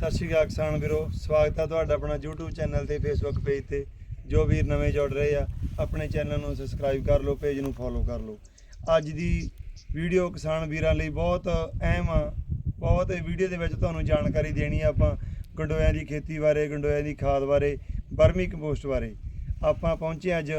ਸਤਿ ਸ਼੍ਰੀ ਅਕਾਲ ਕਿਸਾਨ ਵੀਰੋ, ਸਵਾਗਤ ਹੈ ਤੁਹਾਡਾ ਆਪਣਾ YouTube ਚੈਨਲ ਤੇ, Facebook ਪੇਜ ਤੇ। ਜੋ ਵੀਰ ਨਵੇਂ ਜੁੜ ਰਹੇ ਆ, ਆਪਣੇ ਚੈਨਲ ਨੂੰ ਸਬਸਕ੍ਰਾਈਬ ਕਰ ਲਓ ਪੇਜ ਨੂੰ ਫੋਲੋ ਕਰ ਲਓ। ਅੱਜ ਦੀ ਵੀਡੀਓ ਕਿਸਾਨ ਵੀਰਾਂ ਲਈ ਬਹੁਤ ਅਹਿਮ ਆ। ਬਹੁਤ ਇਹ ਵੀਡੀਓ ਦੇ ਵਿੱਚ ਤੁਹਾਨੂੰ ਜਾਣਕਾਰੀ ਦੇਣੀ ਆ ਆਪਾਂ ਗੰਡੋਇਆਂ ਦੀ ਖੇਤੀ ਬਾਰੇ, ਗੰਡੋਇਆਂ ਦੀ ਖਾਦ ਬਾਰੇ ਬਰਮੀ ਕੰਪੋਸਟ ਬਾਰੇ। ਆਪਾਂ ਪਹੁੰਚੇ ਅੱਜ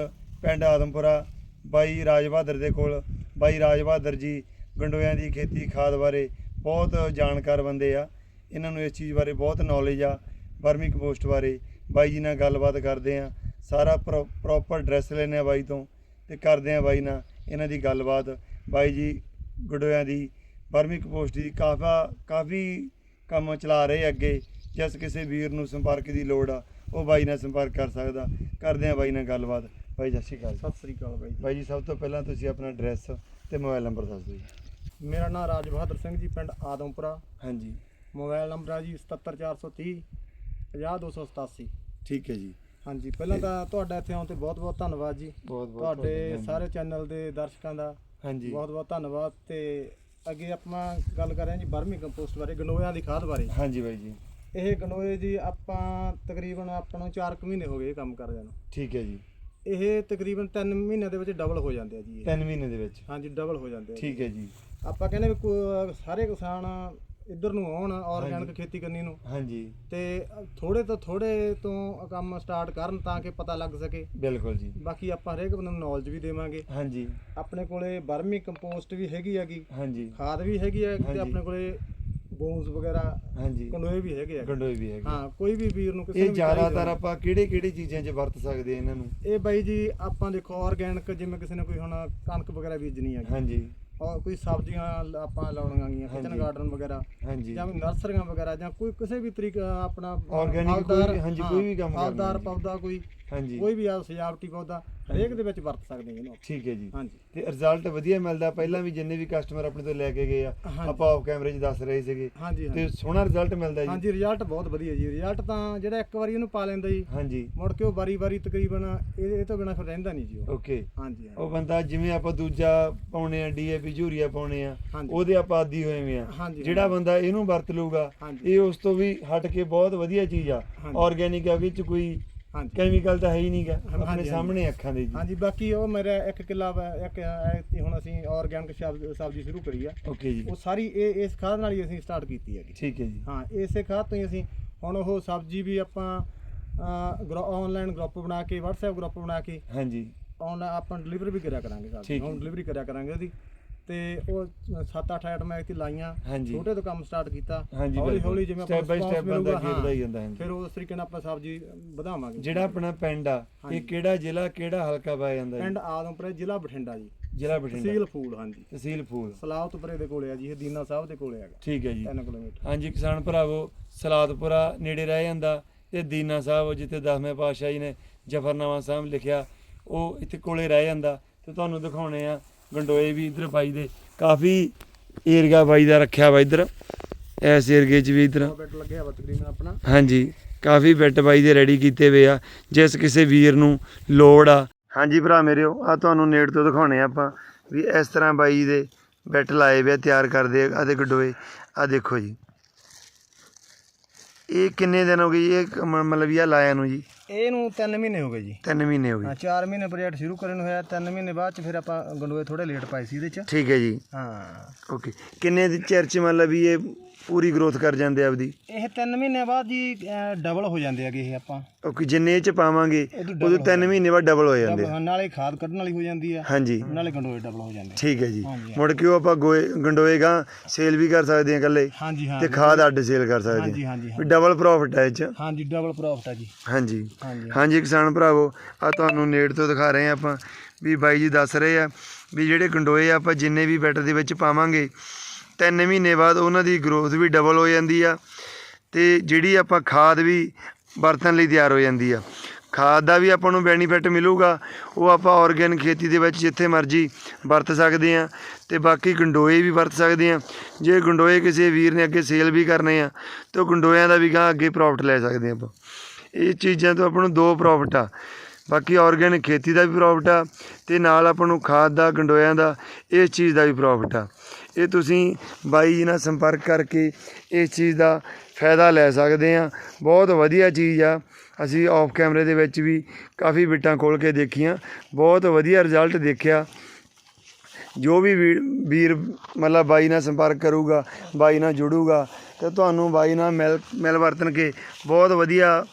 ਪਿੰਡ ਆਦਮਪੁਰਾ ਬਾਈ ਰਾਜ ਬਹਾਦਰ ਦੇ ਕੋਲ। ਬਾਈ ਰਾਜ ਬਹਾਦਰ ਜੀ ਗੰਡੋਇਆਂ ਦੀ ਖੇਤੀ ਖਾਦ ਬਾਰੇ ਬਹੁਤ ਜਾਣਕਾਰ ਬੰਦੇ ਆ। ਇਹਨਾਂ ਨੂੰ ਇਸ ਚੀਜ਼ ਬਾਰੇ ਬਹੁਤ ਨੌਲੇਜ ਆ ਵਰਮੀ ਕੰਪੋਸਟ ਬਾਰੇ। ਬਾਈ ਜੀ ਨਾਲ ਗੱਲਬਾਤ ਕਰਦੇ ਆ। ਸਾਰਾ ਪ੍ਰੋਪਰ ਐਡਰੈਸ ਲੈਣੇ ਆ ਬਾਈ ਤੋਂ ਤੇ ਕਰਦੇ ਆ ਬਾਈ ਨਾਲ ਇਹਨਾਂ ਦੀ ਗੱਲਬਾਤ। ਬਾਈ ਜੀ ਗੁਡੋਆਂ ਦੀ ਵਰਮੀ ਕੰਪੋਸਟ ਦੀ ਕਾਫਾ ਕਾਫੀ ਕੰਮ ਚਲਾ ਰਹੇ ਅੱਗੇ। ਜਿਸ ਕਿਸੇ ਵੀਰ ਨੂੰ ਸੰਪਰਕ ਦੀ ਲੋੜ ਆ ਉਹ ਬਾਈ ਨਾਲ ਸੰਪਰਕ ਕਰ ਸਕਦਾ। ਕਰਦੇ ਆ ਬਾਈ ਨਾਲ ਗੱਲਬਾਤ। ਬਾਈ ਸਤਿ ਸ਼੍ਰੀ ਅਕਾਲ ਸਤਿ ਸ੍ਰੀ ਅਕਾਲ ਬਾਈ ਜੀ। ਬਾਈ ਜੀ ਸਭ ਤੋਂ ਪਹਿਲਾਂ ਤੁਸੀਂ ਆਪਣਾ ਐਡਰੈਸ ਤੇ ਮੋਬਾਈਲ ਨੰਬਰ ਦੱਸ ਦਿਓ ਜੀ। ਮੇਰਾ ਨਾਮ ਰਾਜ ਬਹਾਦਰ ਸਿੰਘ ਜੀ ਪਿੰਡ ਆਦਮਪੁਰਾ। ਹਾਂਜੀ। ਮੋਬਾਈਲ ਨੰਬਰ ਹੈ ਜੀ 77430 50287 ਠੀਕ ਹੈ ਜੀ। ਹਾਂਜੀ ਪਹਿਲਾਂ ਤਾਂ ਤੁਹਾਡਾ ਇੱਥੇ ਆਉਣ ਤੇ ਬਹੁਤ ਬਹੁਤ ਧੰਨਵਾਦ ਜੀ। ਤੁਹਾਡੇ ਸਾਰੇ ਚੈਨਲ ਦੇ ਦਰਸ਼ਕਾਂ ਦਾ ਹਾਂਜੀ। ਬਹੁਤ ਬਹੁਤ ਧੰਨਵਾਦ ਤੇ ਅੱਗੇ ਆਪਾਂ ਗੱਲ ਕਰ ਰਹੇ ਹਾਂ ਜੀ ਬਰਮੀ ਕੰਪੋਸਟ ਬਾਰੇ ਗੰਡੋਇਆਂ ਦੀ ਖਾਦ ਬਾਰੇ। ਹਾਂਜੀ ਬਾਈ ਜੀ। ਇਹ ਗੰਡੋਏ ਜੀ ਆਪਾਂ ਤਕਰੀਬਨ ਆਪਾਂ ਨੂੰ 4 ਕੁ ਮਹੀਨੇ ਹੋ ਗਏ ਇਹ ਕੰਮ ਕਰਦਿਆਂ ਨੂੰ। ਠੀਕ ਹੈ ਜੀ। ਇਹ ਤਕਰੀਬਨ 3 ਮਹੀਨਿਆਂ ਦੇ ਵਿੱਚ ਡਬਲ ਹੋ ਜਾਂਦੇ ਆ ਜੀ ਇਹ। 3 ਮਹੀਨੇ ਦੇ ਵਿੱਚ। ਹਾਂਜੀ ਡਬਲ ਹੋ ਜਾਂਦੇ ਆ। ਠੀਕ ਹੈ ਜੀ। ਆਪਾਂ ਕਹਿੰਦੇ ਵੀ ਸਾਰੇ ਕਿਸਾਨ ਇੱਧਰ ਨੂੰ ਆਉਣ ਆਰਗੈਨਿਕ। ਖੇਤੀ ਕਰਨੀ ਨੂੰ। ਹਾਂਜੀ। ਤੇ ਥੋੜੇ ਤੋਂ ਥੋੜੇ ਤੋਂ ਕੰਮ ਸਟਾਰਟ ਕਰਨ ਤਾਂ ਕਿ ਪਤਾ ਲੱਗ ਸਕੇ। ਬਿਲਕੁਲ ਜੀ। ਬਾਕੀ ਆਪਾਂ ਹਰੇਕ ਬੰਦੇ ਨੂੰ ਨੌਲੇਜ ਵੀ ਦੇਵਾਂਗੇ। ਹਾਂਜੀ। ਆਪਣੇ ਕੋਲੇ ਬਰਮੀ ਕੰਪੋਸਟ ਵੀ ਹੈਗੀ ਹੈਗੀ। ਹਾਂਜੀ। ਖਾਦ ਵੀ ਹੈਗੀ ਹੈ। ਤੇ ਆਪਣੇ ਕੋਲੇ ਬੋਨਸ ਵਗੈਰਾ ਹਾਂਜੀ। ਕੰਡੋਏ ਵੀ ਹੈਗੇ ਆ। ਗੰਡੋਏ ਵੀ ਹੈਗੇ ਹਾਂ ਕੋਈ ਵੀ ਵੀਰ ਨੂੰ ਕਿਸੇ ਇਹ ਜ਼ਿਆਦਾਤਰ ਆਪਾਂ ਕਿਹੜੇ ਕਿਹੜੇ ਚੀਜ਼ਾਂ 'ਚ ਵਰਤ ਸਕਦੇ ਆ ਇਹਨਾਂ ਨੂੰ? ਇਹ ਬਾਈ ਜੀ ਆਪਾਂ ਦੇਖੋ ਆਰਗੈਨਿਕ ਜਿਵੇਂ ਕਿਸੇ ਨੇ ਕੋਈ ਹੁਣ ਕਣਕ ਵਗੈਰਾ ਬੀਜਣੀ ਹੈਗੀ। ਹਾਂਜੀ। ਔਰ ਕੋਈ ਸਬਜ਼ੀਆਂ ਆਪਾਂ ਲਾਉਣੀਆਂ ਗੀਆਂ ਕਿਚਨ। ਗਾਰਡਨ ਵਗੈਰਾ ਹਾਂਜੀ ਜਾਂ ਵੀ ਨਰਸਰੀਆਂ ਵਗੈਰਾ ਜਾਂ ਕੋਈ ਕਿਸੇ ਵੀ ਤਰੀਕਾ ਆਪਣਾ Organic ਕੋਈ ਹਾਂਜੀ, ਕੋਈ ਵੀ ਕੰਮ ਕਰਨਾ ਫਲਦਾਰ। ਪੌਦਾ ਕੋਈ ਹਾਂਜੀ। ਕੋਈ ਵੀ ਆ ਸਜਾਵਟੀ ਪੌਦਾ ਹਰੇਕ ਦੇ ਵਿੱਚ ਵਰਤ ਸਕਦੇ ਹਾਂ ਇਹਨੂੰ। ਠੀਕ ਹੈ ਜੀ। ਹਾਂਜੀ। ਤੇ ਰਿਜ਼ਲਟ ਵਧੀਆ ਮਿਲਦਾ। ਪਹਿਲਾਂ ਵੀ ਜਿੰਨੇ ਵੀ ਕਸਟਮਰ ਆਪਣੇ ਤੋਂ ਲੈ ਕੇ ਗਏ ਆ। ਆਪਾਂ ਆਫ ਕੈਮਰੇ 'ਚ ਦੱਸ ਰਹੇ ਸੀਗੇ। ਹਾਂਜੀ ਤੇ ਸੋਹਣਾ ਰਿਜ਼ਲਟ ਮਿਲਦਾ ਜੀ। ਹਾਂਜੀ ਰਿਜ਼ਲਟ ਬਹੁਤ ਵਧੀਆ ਜੀ। ਰਿਜ਼ਲਟ ਤਾਂ ਜਿਹੜਾ ਇੱਕ ਵਾਰੀ ਇਹਨੂੰ ਪਾ ਲੈਂਦਾ ਜੀ ਹਾਂਜੀ। ਮੁੜ ਕੇ ਉਹ ਵਾਰੀ-ਵਾਰੀ ਤਕਰੀਬਨ ਇਹ ਤੋਂ ਬਿਨਾ ਫਿਰ ਰਹਿੰਦਾ ਨਹੀਂ ਜੀ ਉਹ। ਓਕੇ ਹਾਂਜੀ। ਉਹ ਬੰਦਾ ਜਿਵੇਂ ਆਪਾਂ ਦੂਜਾ ਪਾਉਣੇ ਆ ਡੀਏਪੀ ਯੂਰੀਆ ਪਾਉਣੇ ਆ। ਉਹਦੇ ਆਪਾਂ ਆਦੀ ਹੋਏ ਵੇ ਆ। ਜਿਹੜਾ। ਬੰਦਾ ਇਹਨੂੰ ਵਰਤ ਲੂਗਾ। ਇਹ ਉਸ ਤੋਂ ਵੀ ਹਟ ਕੇ ਬਹੁਤ ਵਧੀਆ ਚੀਜ਼ ਆ। ਆਰਗੇਨਿਕ ਆ ਵਿੱਚ ਕੋਈ ਹਾਂਜੀ। ਕੈਮੀਕਲ ਤਾਂ ਹੈ ਹੀ ਨਹੀਂਗਾ ਆਪਣੇ ਹਾਂਜੀ। ਸਾਹਮਣੇ ਅੱਖਾਂ ਦੇ ਜੀ। ਹਾਂਜੀ ਬਾਕੀ ਉਹ ਮੇਰਾ ਇੱਕ ਕਿੱਲਾ ਵਾ, ਇੱਕ ਐਤਕੀ ਹੁਣ ਅਸੀਂ ਆਰਗੈਨਿਕ ਸਬਜ਼ੀ ਸ਼ੁਰੂ ਕਰੀ ਆ। ਓਕੇ ਜੀ। ਉਹ ਸਾਰੀ ਇਹ ਇਸ ਖਾਦ ਨਾਲ ਹੀ ਅਸੀਂ ਸਟਾਰਟ ਕੀਤੀ ਹੈਗੀ। ਠੀਕ ਹੈ ਜੀ। ਹਾਂ ਇਸੇ ਖਾਦ ਤੋਂ ਹੀ ਅਸੀਂ ਹੁਣ ਉਹ ਸਬਜ਼ੀ ਵੀ ਆਪਾਂ ਆਨਲਾਈਨ ਗਰੁੱਪ ਬਣਾ ਕੇ WhatsApp ਗਰੁੱਪ ਬਣਾ ਕੇ ਹਾਂਜੀ। ਆਨਲਾਈਨ ਆਪਾਂ ਡਿਲੀਵਰੀ ਵੀ ਕਰਿਆ ਕਰਾਂਗੇ ਠੀਕ ਸਬਜ਼ੀ ਹੈ। ਹੁਣ ਡਿਲੀਵਰੀ ਕਰਿਆ ਕਰਾਂਗੇ ਉਹਦੀ। ਤੇ ਉਹ 7-8 ਆਈਟਮਾਂ ਇੱਥੇ ਲਾਈਆਂ ਹਾਂਜੀ। ਛੋਟੇ ਤੋਂ ਕੰਮ ਸਟਾਰਟ ਕੀਤਾ। ਹਾਂਜੀ, ਹੌਲੀ ਬਿਲਕੁਲ। ਹੌਲੀ ਜਿਵੇਂ Step by response step ਬੰਦਾ ਮਿਲੂਗਾ, ਅੱਗੇ ਵਧਾਈ ਜਾਂਦਾ ਹੈ। ਫਿਰ ਉਸ ਤਰੀਕੇ ਨਾਲ ਆਪਾਂ ਸਬਜ਼ੀ ਵਧਾਵਾਂਗੇ। ਜਿਹੜਾ ਆਪਣਾ ਪਿੰਡ ਆ ਹਾਂਜੀ। ਇਹ ਕਿਹੜਾ ਜ਼ਿਲ੍ਹਾ ਕਿਹੜਾ ਹਲਕਾ ਪਾਇਆ ਜਾਂਦਾ ਪਿੰਡ ਜੀ ਆਦਮਪੁਰ ਜ਼ਿਲ੍ਹਾ ਬਠਿੰਡਾ ਜੀ। ਜ਼ਿਲ੍ਹਾ ਬਠਿੰਡਾ। ਤਹਿਸੀਲ ਫੂਲ ਹਾਂਜੀ। ਤਹਿਸੀਲ ਫੂਲ। ਸਲਾਹਤਪੁਰੇ ਦੇ ਕੋਲੇ ਆ ਜੀ ਇਹ ਦੀਨਾ ਸਾਹਿਬ ਦੇ ਕੋਲੇ ਹੈਗਾ। ਠੀਕ ਹੈ ਜੀ। 3 ਕਿਲੋਮੀਟਰ। ਹਾਂਜੀ ਕਿਸਾਨ ਭਰਾਵੋ ਸਲਾਦਪੁਰਾ ਨੇੜੇ ਰਹਿ ਜਾਂਦਾ। ਤੇ ਦੀਨਾ ਸਾਹਿਬ ਜਿੱਥੇ ਦਸਵੇਂ ਪਾਤਸ਼ਾਹ ਜੀ ਨੇ ਜਫਰਨਾਮਾ ਸਾਹਿਬ ਲਿਖਿਆ ਉਹ ਇੱਥੇ ਕੋਲੇ ਰਹਿ ਜਾਂਦਾ। ਤੇ ਤੁਹਾਨੂੰ ਦਿਖਾਉਣੇ ਆ ਗੰਡੋਏ ਵੀ ਇਧਰ ਬਾਈ ਦੇ ਕਾਫੀ ਏਰੀਆ ਬਾਈ ਦਾ ਰੱਖਿਆ ਵਾ ਇਧਰ ਇਸ ਏਰੀਏ 'ਚ ਵੀ ਇਧਰ। ਬੈੱਡ ਲੱਗਿਆ ਵਾ ਤਕਰੀਬਨ ਆਪਣਾ। ਹਾਂਜੀ ਕਾਫੀ ਬੈੱਡ ਬਾਈ ਦੇ ਰੈਡੀ ਕੀਤੇ ਹੋਏ ਆ ਜਿਸ ਕਿਸੇ ਵੀਰ ਨੂੰ ਲੋੜ ਆ। ਹਾਂਜੀ ਭਰਾ ਮੇਰਿਓ ਆ ਤੁਹਾਨੂੰ ਨੇੜ ਤੋਂ ਦਿਖਾਉਣੇ ਆ ਆਪਾਂ ਵੀ ਇਸ ਤਰ੍ਹਾਂ ਬਾਈ ਦੇ ਬੈੱਡ ਲਾਏ ਵੇ ਆ ਤਿਆਰ ਕਰਦੇ ਆ ਦੇ ਗਡੋਏ ਆ ਦੇਖੋ ਜੀ। ਇਹ ਕਿੰਨੇ ਦਿਨ ਹੋ ਗਏ ਜੀ? ਇਹ ਮਤਲਬ ਇਹ ਲਾਇਆ ਨੂੰ ਜੀ? ਇਹਨੂੰ 3 ਮਹੀਨੇ ਹੋ ਗਏ ਜੀ। 3 ਮਹੀਨੇ ਹੋ ਹਾਂ ਗਏ 4 ਮਹੀਨੇ ਪ੍ਰੋਜੈਕਟ ਸ਼ੁਰੂ ਕਰਨ ਨੂੰ ਹੋਇਆ 3 ਮਹੀਨੇ ਬਾਅਦ ਚ ਫਿਰ ਆਪਾਂ ਗੰਡੋਏ ਥੋੜੇ ਲੇਟ ਪਾਏ ਸੀ ਇਹਦੇ ਚ। ਠੀਕ ਹੈ ਜੀ। ਹਾਂ। ਓਕੇ ਕਿੰਨੇ ਦੀ ਚਿਰ ਚ ਮਤਲਬ ਵੀ ਇਹ ਪੂਰੀ ਗਰੋਥ ਕਰ ਜਾਂਦੇ ਆ ਆਪਦੀ? ਇਹ 3 ਮਹੀਨੇ ਬਾਅਦ ਜੀ ਡਬਲ ਹੋ ਜਾਂਦੇ ਹੈਗੇ ਇਹ ਆਪਾਂ। ਓਕੇ ਜਿੰਨੇ ਇਹ ਚ ਪਾਵਾਂਗੇ ਉਹਦੀ ਉਦੋਂ double 3 ਮਹੀਨੇ ਬਾਅਦ ਡਬਲ ਹੋ ਜਾਂਦੇ ਆ। ਨਾਲੇ ਖਾਦ ਕੱਢਣ ਵਾਲੀ ਹੋ ਜਾਂਦੀ ਆ। ਹਾਂਜੀ। ਨਾਲੇ ਗੰਡੋਏ ਡਬਲ ਹੋ ਜਾਂਦੇ ਠੀਕ ਹੈ ਜੀ। ਮੁੜ ਕੇ ਉਹ ਆਪਾਂ ਗੋਏ ਗੰਡੋਏਗਾ ਸੇਲ ਵੀ ਕਰ ਸਕਦੇ ਹਾਂ ਇਕੱਲੇ। ਹਾਂਜੀ ਹਾਂ ਤੇ ਖਾਦ ਅੱਡ ਸੇਲ ਕਰ ਸਕਦੇ ਹਾਂਜੀ ਹਾਂ। ਹਾਂਜੀ ਵੀ ਡਬਲ ਪ੍ਰੋਫਿਟ ਹੈ ਇਹ ਚ। ਹਾਂਜੀ ਡਬਲ ਪ੍ਰੋਫਿਟ ਆ ਜੀ। ਹਾਂਜੀ। ਹਾਂਜੀ ਕਿਸਾਨ ਭਰਾਵੋ ਆ ਤੁਹਾਨੂੰ ਨੇੜ ਤੋਂ ਦਿਖਾ ਰਹੇ ਆ ਆਪਾਂ। ਵੀ ਬਾਈ ਜੀ ਦੱਸ ਰਹੇ ਆ ਵੀ ਜਿਹੜੇ ਗੰਡੋਏ ਆ ਆਪਾਂ ਜਿੰਨੇ ਵੀ ਬੈਟਰ ਦੇ ਵਿੱਚ ਪਾਵਾਂਗੇ ਤਿੰਨ ਮਹੀਨੇ ਬਾਅਦ ਉਹਨਾਂ ਦੀ ਗਰੋਥ ਵੀ ਡਬਲ ਹੋ ਜਾਂਦੀ ਆ ਤੇ ਜਿਹੜੀ ਆਪਾਂ ਖਾਦ ਵੀ ਵਰਤਣ ਲਈ ਤਿਆਰ ਹੋ ਜਾਂਦੀ ਆ। ਖਾਦ ਦਾ ਵੀ ਆਪਾਂ ਨੂੰ ਬੈਨੀਫਿਟ ਮਿਲੂਗਾ, ਉਹ ਆਪਾਂ ਆਰਗੈਨਿਕ ਖੇਤੀ ਦੇ ਵਿੱਚ ਜਿੱਥੇ ਮਰਜ਼ੀ ਵਰਤ ਸਕਦੇ ਆ ਤੇ ਬਾਕੀ ਗੰਡੋਏ ਵੀ ਵਰਤ ਸਕਦੇ ਆ। ਜੇ ਗੰਡੋਏ ਕਿਸੇ ਵੀਰ ਨੇ ਅੱਗੇ ਸੇਲ ਵੀ ਕਰਨੇ ਆ, ਤਾਂ ਗੰਡੋਇਆਂ ਦਾ ਵੀ ਗਾਂ ਅੱਗੇ ਪ੍ਰੋਫਿਟ ਲੈ ਸਕਦੇ ਆ ਆਪਾਂ। ਇਹ ਚੀਜ਼ਾਂ ਤੋਂ ਆਪਾਂ ਨੂੰ ਦੋ ਪ੍ਰੋਫਿਟ ਆ। ਬਾਕੀ ਆਰਗੈਨਿਕ ਖੇਤੀ ਦਾ ਵੀ ਪ੍ਰੋਫਿਟ ਆ ਤੇ ਨਾਲ ਆਪਾਂ ਨੂੰ ਖਾਦ ਦਾ, ਗੰਡੋਇਆਂ ਦਾ, ਇਸ ਚੀਜ਼ ਦਾ ਵੀ ਪ੍ਰੋਫਿਟ ਆ। ਇਹ ਤੁਸੀਂ ਬਾਈ ਜੀ ਨਾਲ ਸੰਪਰਕ ਕਰਕੇ ਇਸ ਚੀਜ਼ ਦਾ ਫਾਇਦਾ ਲੈ ਸਕਦੇ ਆ ਬਹੁਤ ਵਧੀਆ ਚੀਜ਼ ਆ। ਅਸੀਂ ਆਫ ਕੈਮਰੇ ਦੇ ਵਿੱਚ ਵੀ ਕਾਫੀ ਬਿੱਟਾਂ ਖੋਲ ਕੇ ਦੇਖੀਆਂ। ਬਹੁਤ ਵਧੀਆ ਰਿਜ਼ਲਟ ਦੇਖਿਆ। ਜੋ ਵੀ ਵੀਰ ਮਤਲਬ ਬਾਈ ਨਾਲ ਸੰਪਰਕ ਕਰੂਗਾ, ਬਾਈ ਨਾਲ ਜੁੜੂਗਾ ਤੇ ਤੁਹਾਨੂੰ ਬਾਈ ਨਾਲ ਮਿਲ ਮਿਲ ਵਰਤਨ ਕੇ ਬਹੁਤ ਵਧੀਆ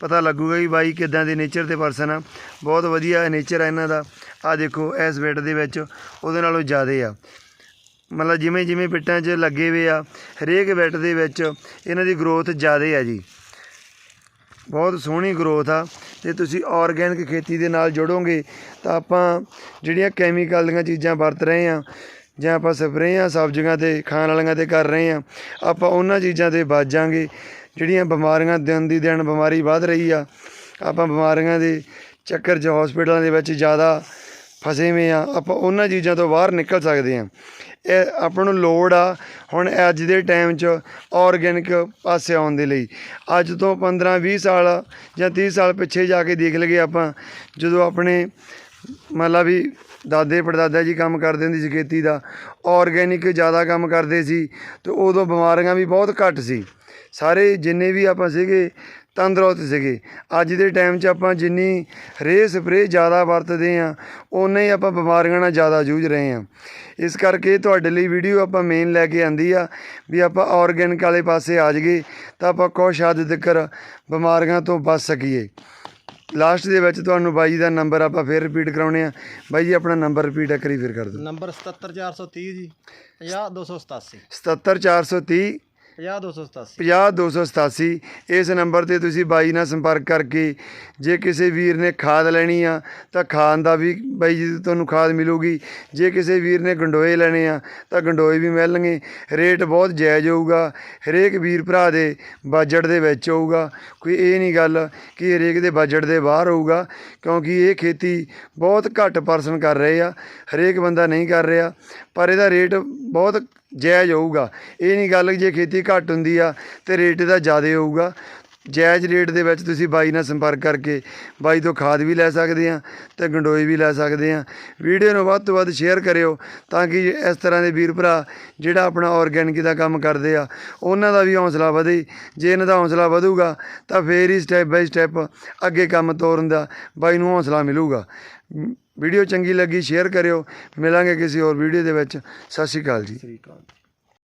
ਪਤਾ ਲੱਗੂਗਾ ਵੀ ਬਾਈ ਕਿਦਾਂ ਦੇ ਨੇਚਰ ਦੇ ਪਰਸਨ ਆ। ਬਹੁਤ ਵਧੀਆ ਨੇਚਰ ਆ ਇਹਨਾਂ ਦਾ। ਆ ਦੇਖੋ, ਇਸ ਵੇਟ ਦੇ ਵਿੱਚ। ਉਹਦੇ ਨਾਲੋਂ ਜ਼ਿਆਦਾ ਆ। ਮਤਲਬ ਜਿਵੇਂ ਜਿਵੇਂ ਪਿੱਟਾਂ 'ਚ ਲੱਗੇ ਹੋਏ ਆ, ਹਰੇਕ ਬਿੱਟ ਦੇ ਵਿੱਚ ਇਹਨਾਂ ਦੀ ਗਰੋਥ ਜ਼ਿਆਦਾ ਆ ਜੀ। ਬਹੁਤ ਸੋਹਣੀ ਗਰੋਥ ਆ ਤੇ ਤੁਸੀਂ ਆਰਗੈਨਿਕ ਖੇਤੀ ਦੇ ਨਾਲ ਜੁੜੋਗੇ ਤਾਂ ਆਪਾਂ ਜਿਹੜੀਆਂ ਕੈਮੀਕਲ ਦੀਆਂ ਚੀਜ਼ਾਂ ਵਰਤ ਰਹੇ ਆ ਜਾਂ ਆਪਾਂ ਸਪਰੇਆਂ ਸਬਜ਼ੀਆਂ ਤੇ, ਖਾਣ ਵਾਲੀਆਂ ਤੇ ਕਰ ਰਹੇ ਆ ਆਪਾਂ ਉਹਨਾਂ ਚੀਜ਼ਾਂ ਤੇ ਬਚ ਜਾਾਂਗੇ ਜਿਹੜੀਆਂ ਬਿਮਾਰੀਆਂ ਦਿਨ ਦੀ ਦਿਨ ਬਿਮਾਰੀ ਵੱਧ ਰਹੀ ਆ, ਆਪਾਂ ਬਿਮਾਰੀਆਂ ਦੇ ਚੱਕਰ 'ਚ ਹਸਪੀਟਲਾਂ ਦੇ ਵਿੱਚ ਜ਼ਿਆਦਾ ਫਸੇ ਹੋਏ ਆ, ਆਪਾਂ ਉਹਨਾਂ ਚੀਜ਼ਾਂ ਤੋਂ ਬਾਹਰ ਨਿਕਲ ਸਕਦੇ ਆ। ਇਹ ਆਪਾਂ ਨੂੰ ਲੋੜ ਆ ਹੁਣ ਅੱਜ ਦੇ ਟਾਈਮ 'ਚ ਆਰਗੈਨਿਕ ਪਾਸੇ ਆਉਣ ਦੇ ਲਈ। ਅੱਜ ਤੋਂ 15 20 ਸਾਲ ਜਾਂ 30 ਸਾਲ ਪਿੱਛੇ ਜਾ ਕੇ ਦੇਖ ਲਈਏ ਆਪਾਂ, ਜਦੋਂ ਆਪਣੇ ਮਤਲਬ ਵੀ ਦਾਦੇ ਪੜਦਾਦਾ ਜੀ ਕੰਮ ਕਰਦੇ ਹੁੰਦੇ ਸੀ ਖੇਤੀ ਦਾ ਆਰਗੈਨਿਕ ਜ਼ਿਆਦਾ ਕੰਮ ਕਰਦੇ ਸੀ, ਤੇ ਉਦੋਂ ਬਿਮਾਰੀਆਂ ਵੀ ਬਹੁਤ ਘੱਟ ਸੀ। ਸਾਰੇ ਜਿੰਨੇ ਵੀ ਆਪਾਂ ਸੀਗੇ ਤੰਦਰੁਸਤ ਸੀਗੇ। ਅੱਜ ਦੇ ਟਾਈਮ 'ਚ ਆਪਾਂ ਜਿੰਨੀ ਰੇ ਸਪਰੇ ਜ਼ਿਆਦਾ ਵਰਤਦੇ ਆ ਉਨੇ ਹੀ ਆਪਾਂ ਬਿਮਾਰੀਆਂ ਨਾਲ ਜ਼ਿਆਦਾ ਜੂਝ ਰਹੇ ਆ ਇਸ ਕਰਕੇ ਤੁਹਾਡੇ ਲਈ ਵੀਡੀਓ ਆਪਾਂ ਮੇਨ ਲੈ ਕੇ ਆਂਦੀ ਆ ਵੀ ਆਪਾਂ ਆਰਗੈਨਿਕ ਵਾਲੇ ਪਾਸੇ ਆ ਜਾਈਏ ਤਾਂ ਆਪਾਂ ਕੁਛ ਹੱਦ ਤੱਕ ਬਿਮਾਰੀਆਂ ਤੋਂ ਬਚ ਸਕੀਏ। ਲਾਸਟ ਦੇ ਵਿੱਚ ਤੁਹਾਨੂੰ ਬਾਈ ਜੀ ਦਾ ਨੰਬਰ ਆਪਾਂ ਫੇਰ ਰਿਪੀਟ ਕਰਾਉਣੇ ਆ। ਬਾਈ ਜੀ ਆਪਣਾ ਨੰਬਰ ਰਿਪੀਟ ਕਰੀ ਫਿਰ ਕਰ ਦਿਓ। ਨੰਬਰ 77430 ਜੀ 50287 77430 50287 50287 ਇਸ ਨੰਬਰ ਤੇ ਤੁਸੀਂ ਬਾਈ ਨਾਲ ਸੰਪਰਕ ਕਰਕੇ ਜੇ ਕਿਸੇ ਵੀਰ ਨੇ ਖਾਦ ਲੈਣੀ ਆ, ਤਾਂ ਖਾਦ ਦਾ ਵੀ ਬਾਈ ਜੀ ਤੁਹਾਨੂੰ ਖਾਦ ਮਿਲੂਗੀ। ਜੇ ਕਿਸੇ ਵੀਰ ਨੇ ਗੰਡੋਏ ਲੈਣੇ ਆ, ਤਾਂ ਗੰਡੋਏ ਵੀ ਮਿਲਣਗੇ। ਰੇਟ ਬਹੁਤ ਜਾਇਜ਼ ਹੋਊਗਾ। ਹਰੇਕ ਵੀਰ ਭਰਾ ਦੇ ਬਜਟ ਦੇ ਵਿੱਚ ਹੋਊਗਾ। ਕੋਈ ਇਹ ਨਹੀਂ ਗੱਲ ਕਿ ਹਰੇਕ ਦੇ ਬਜਟ ਦੇ ਬਾਹਰ ਹੋਊਗਾ, ਕਿਉਂਕਿ ਇਹ ਖੇਤੀ ਬਹੁਤ ਘੱਟ ਪਰਸਨ ਕਰ ਰਹੇ ਆ। ਹਰੇਕ ਬੰਦਾ ਨਹੀਂ ਕਰ ਰਿਹਾ, ਪਰ ਇਹਦਾ ਰੇਟ ਬਹੁਤ ਜਾਇਜ਼ ਹੋਊਗਾ। ਇਹ ਨਹੀਂ ਗੱਲ ਜੇ ਖੇਤੀ ਘੱਟ ਹੁੰਦੀ ਆ ਤੇ ਰੇਟ ਇਹਦਾ ਜ਼ਿਆਦਾ ਹੋਊਗਾ। ਜਾਇਜ਼ ਰੇਟ ਦੇ ਵਿੱਚ ਤੁਸੀਂ ਬਾਈ ਨਾਲ ਸੰਪਰਕ ਕਰਕੇ ਬਾਈ ਤੋਂ ਖਾਦ ਵੀ ਲੈ ਸਕਦੇ ਆ ਤੇ ਗੰਡੋਈ ਵੀ ਲੈ ਸਕਦੇ ਆ। ਵੀਡੀਓ ਨੂੰ ਵੱਧ ਤੋਂ ਵੱਧ ਸ਼ੇਅਰ ਕਰਿਓ ਤਾਂ ਕਿ ਇਸ ਤਰ੍ਹਾਂ ਦੇ ਵੀਰ ਭਰਾ ਜਿਹੜਾ ਆਪਣਾ ਆਰਗੈਨਿਕ ਦਾ ਕੰਮ ਕਰਦੇ ਆ, ਉਹਨਾਂ ਦਾ ਵੀ ਹੌਸਲਾ ਵਧੇ। ਜੇ ਇਹਨਾਂ ਦਾ ਹੌਸਲਾ ਵਧੂਗਾ ਤਾਂ ਫੇਰ ਹੀ ਸਟੈਪ ਬਾਈ ਸਟੈਪ ਅੱਗੇ ਕੰਮ ਤੋਰਨ ਦਾ ਬਾਈ ਨੂੰ ਹੌਸਲਾ ਮਿਲੂਗਾ। ਵੀਡੀਓ ਚੰਗੀ ਲੱਗੀ ਸ਼ੇਅਰ ਕਰਿਓ। ਮਿਲਾਂਗੇ ਕਿਸੇ ਹੋਰ ਵੀਡੀਓ ਦੇ ਵਿੱਚ। ਸਤਿ ਸ਼੍ਰੀ ਅਕਾਲ ਜੀ। ਸ੍ਰੀ ਅਕਾਲ